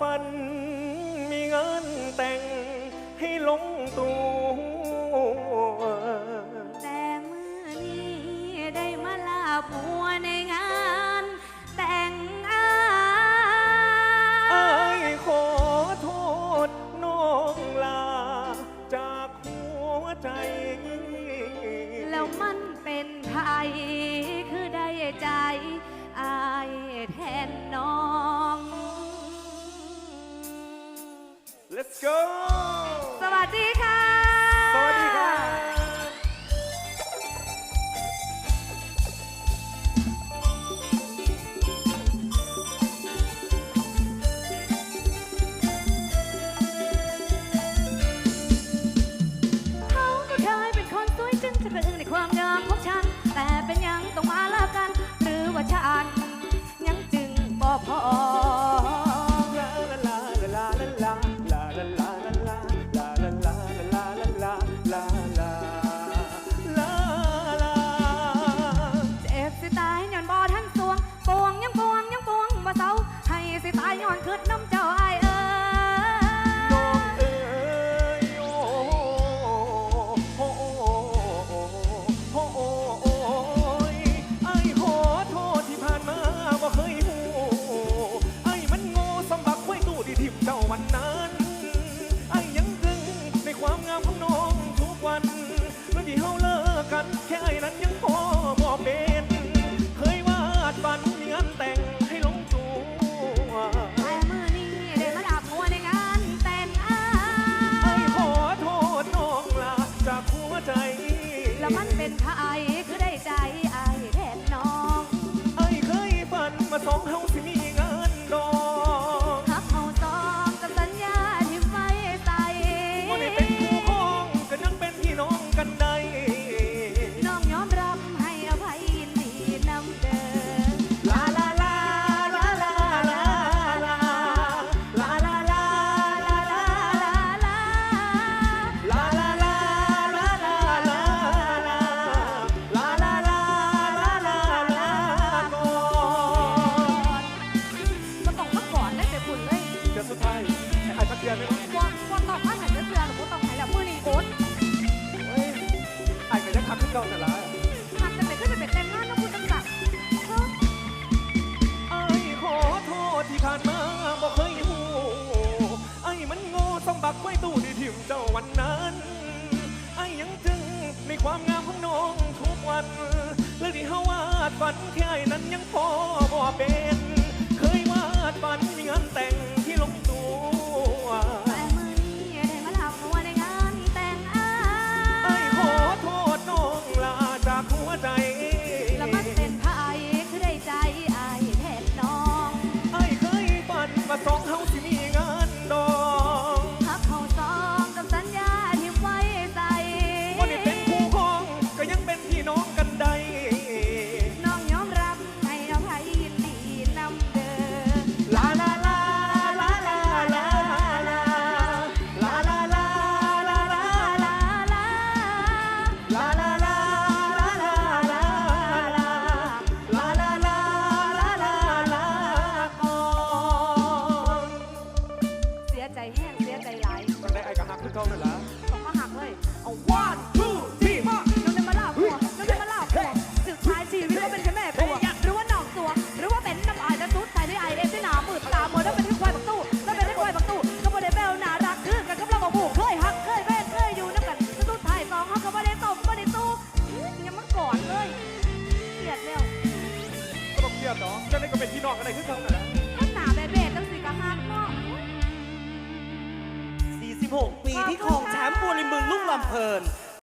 ฝัน มีงานแต่งให้ลงตัว Let's go สวัสดีค่ะ สิตายย้อนคืดน้ำเจ้าอเอ้น้องเอ๋ยโอ้โอ้โอ้โอ้โอ้ยไอ้ขอโทษที่ผ่านมาบ่เคยหูไอ้มันโง่สมบักไว้ตู้ที่ทิมเจ้าวันนั้นไอ้ยังดึงในความงามของน้องทุกวันเมื่อที่เฮาเลิกกันแค่ไอ้นั้นยังพอบ่เป็น ปักไว้ตู้ที่ทิมเจ้าวันนั้นไอ้ยังจึงในความงามของน้องทุกวันและที่เฮาวาดฝันแค่นั้นยังพอบ่เป็น เคยวาดฝันมีงานแต่ง กะหักคือเก่านั่นล่ะต้องมาหักเลย เอาว่า one two three น้องได้มาลาผัวน้องได้มาลาผัวสุดท้ายชีวิตก็เป็นแค่แม่ผัวหรือว่าน้องสวงหรือว่าเป็นน้ำอายและสุดท้ายที่ไอเอฟที่หนามืดตาหมดแล้วเป็นที่ควายบักตู้แล้วเป็นที่ควายบักตู้ก็บ่ได้แปลน่ารักคือกันกับเราบอกผูกเคยหักเคยแม่เคยอยู่น้ำกันสุดท้ายสองเขาก็บ่ได้ตบบ่ได้ตู้ยังมาก่อนเลยเกลียดแล้วก็ต้องเครียดเนาะจะได้ก็เป็นพี่น้องกันได้คือเก่านั่นแหละ ที่ครองแชมป์บัวริมบึงลุ่มลำเพลิน